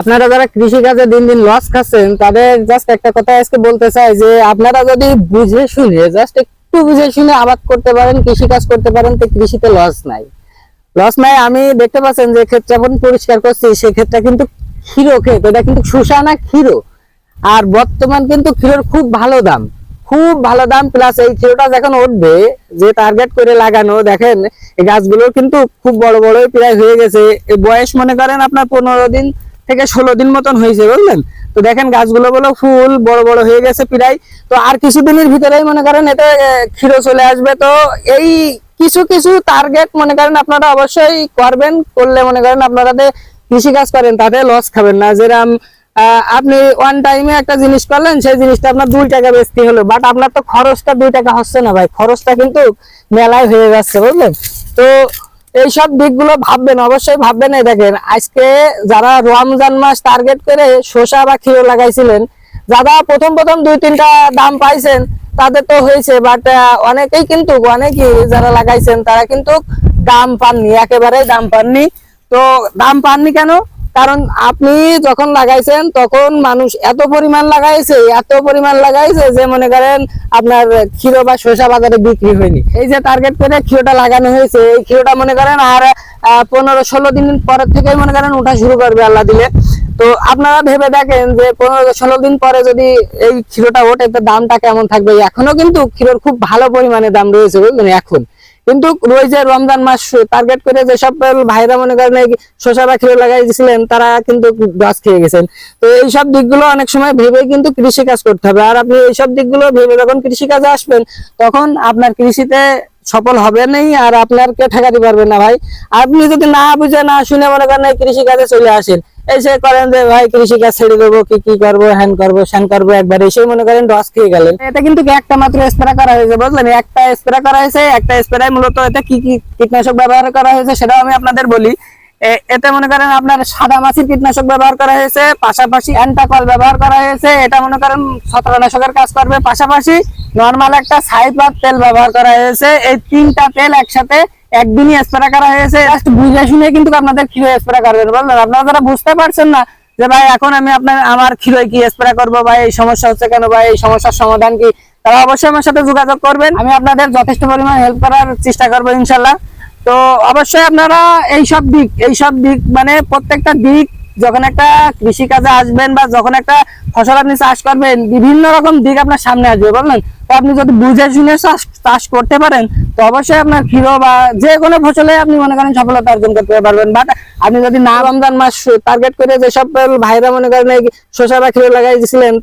আপনারা যারা কৃষি কাজে দিন দিন লস খাচ্ছেন, তাদের জাস্ট একটা কথা আজকে বলতে চাই যে, আপনারা যদি বুঝে শুনে জাস্ট একটু বুঝে শুনে আবাদ করতে পারেন কৃষি কাজ করতে পারেন, তো কৃষিতে লস নাই। লস নাই, আমি দেখতে পাচ্ছেন যে ক্ষেত্রে এখন পরিষ্কার করছি সেই ক্ষেত্রে কিন্তু ক্ষীর ক্ষেত, এটা কিন্তু শুষা না ক্ষীরো। আর বর্তমান কিন্তু ক্ষীরোর খুব ভালো দাম, খুব ভালো দাম প্লাস এই ক্ষীরোটা যখন উঠবে, যে টার্গেট করে লাগানো, দেখেন, এই গাছগুলো কিন্তু খুব বড় বড় প্রায় হয়ে গেছে। বয়স মনে করেন আপনার পনেরো দিন থেকে ষোলো দিন মতন হয়েছে বুঝলেন? তো দেখেন গাছগুলো গুলো ফুল বড় বড় হয়ে গেছে প্রায়। তো আর কিছুদিনের ভিতরেই মনে করেন এতে ক্ষীর চলে আসবে। তো এই কিছু কিছু টার্গেট মনে করেন আপনারা অবশ্যই করবেন করলে মনে করেন আপনারা কৃষি কাজ করেন তাতে লস খাবেন না। যেরকম আহ, আপনি ওয়ান টাইমে একটা জিনিস করলেন সেই জিনিসটা আপনার দুই টাকা বেচতে হলো। বাট আপনার তো খরচটা দুই টাকা হচ্ছে না ভাই। খরচটা কিন্তু মেলায় হয়ে যাচ্ছে বুঝলেন? তো এইসব দিকগুলো ভাববেন, অবশ্যই ভাববেন। এই দেখেন, আজকে যারা রমজান মাস টার্গেট করে শসা বা ক্ষীর লাগাইছিলেন, যারা প্রথম প্রথম দুই তিনটা দাম পাইছেন, তাদের তো হয়েছে বাট অনেকেই কিন্তু, অনেকেই যারা লাগাইছেন, তারা কিন্তু দাম পাননি, একেবারেই দাম পাননি। তো দাম পাননি কেন? কারণ আপনি যখন লাগাইছেন, তখন মানুষ এত পরিমাণ লাগাইছে, এত পরিমাণ লাগাইছে যে মনে করেন আপনার ক্ষীর বা শসা বাজারে বিক্রি হয়নি। এই যে টার্গেট করে ক্ষীরটা লাগানো হয়েছে, এই ক্ষীরটা মনে করেন আর পনেরো ষোলো দিন পরের থেকেই মনে করেন ওঠা শুরু করবে আল্লাহ দিলে। তো আপনারা ভেবে দেখেন যে পনেরো ষোলো দিন পরে যদি এই ক্ষীরটা ওঠে, তো দামটা কেমন থাকবে? এখনও কিন্তু ক্ষীরের খুব ভালো পরিমাণে দাম রয়েছে, বুঝলেন? এখন। কিন্তু রয়েছে রমজান মাস টার্গেট করে যেসব ভাইরা মনে করেন শসা বা খেয়ে দিয়েছিলেন তারা কিন্তু গাছ খেয়ে গেছেন। তো এইসব দিকগুলো অনেক সময় ভেবে কিন্তু কৃষি কাজ করতে হবে। আর আপনি এইসব দিকগুলো ভেবে যখন কৃষি কাজে আসবেন, তখন আপনার কৃষিতে সফল হবে নেই আর আপনারকে ঠেকাতে পারবেন না ভাই। আপনি যদি না বুঝে না শুনে মনে করেন কৃষি কাজে চলে আসেন। এসে করেন যে, ভাই কৃষি কাজ ছেড়ে দেবো, কি কি করব, হ্যান করব, স্যান করব একবার। এসে মনে করেন ডস খেয়ে গেলেন। এটা কিন্তু একটা মাত্র স্প্রে করা হয়েছে, বুঝলেন? একটা স্প্রে করা হয়েছে, একটা স্প্রে মূলত এটা কি কি কীটনাশক ব্যবহার করা হয়েছে, সেটাও আমি আপনাদের বলি। এতে মনে করেন আপনার সাদা মাছির কীটনাশক ব্যবহার করা হয়েছে, পাশাপাশি অ্যান্টাকল ব্যবহার করা হয়েছে, এটা মনে করেন ছত্রাকনাশকের কাজ করবে। পাশাপাশি নর্মাল একটা সাইপার তেল ব্যবহার করা হয়েছে, এই তিনটা তেল একসাথে একদিনই স্প্রে করা হয়েছে। জাস্ট বুঝে শুনে কিন্তু আপনাদের কীভাবে স্প্রে করবেন বললেন? আপনারা যারা বুঝতে পারছেন না যে ভাই এখন আমি আপনার আমার ক্ষীরয় কি স্প্রে করব ভাই এই সমস্যা হচ্ছে কেন ভাই এই সমস্যার সমাধান কি, তারা অবশ্যই আমার সাথে যোগাযোগ করবেন। আমি আপনাদের যথেষ্ট পরিমাণ হেল্প করার চেষ্টা করব ইনশাল্লাহ তো অবশ্যই আপনারা এই সব দিক এই সব দিক মানে প্রত্যেকটা দিক যখন একটা কৃষি কাজে আসবেন বা যখন একটা ফসল আপনি চাষ করবেন, বিভিন্ন রকম দিক আপনার সামনে আসবে বললেন তো আপনি যদি বুঝে শুনে চাষ করতে পারেন, তো অবশ্যই আপনার ক্ষীর বা যে কোনো ফসলে আপনি মনে করেন সফলতা অর্জন করতে পারবেন। বাট আপনি যদি না রমজান মাস টার্গেট করে যেসব ভাইরা মনে করেন শসা বা ক্ষীর লাগাই দিয়েছিলেন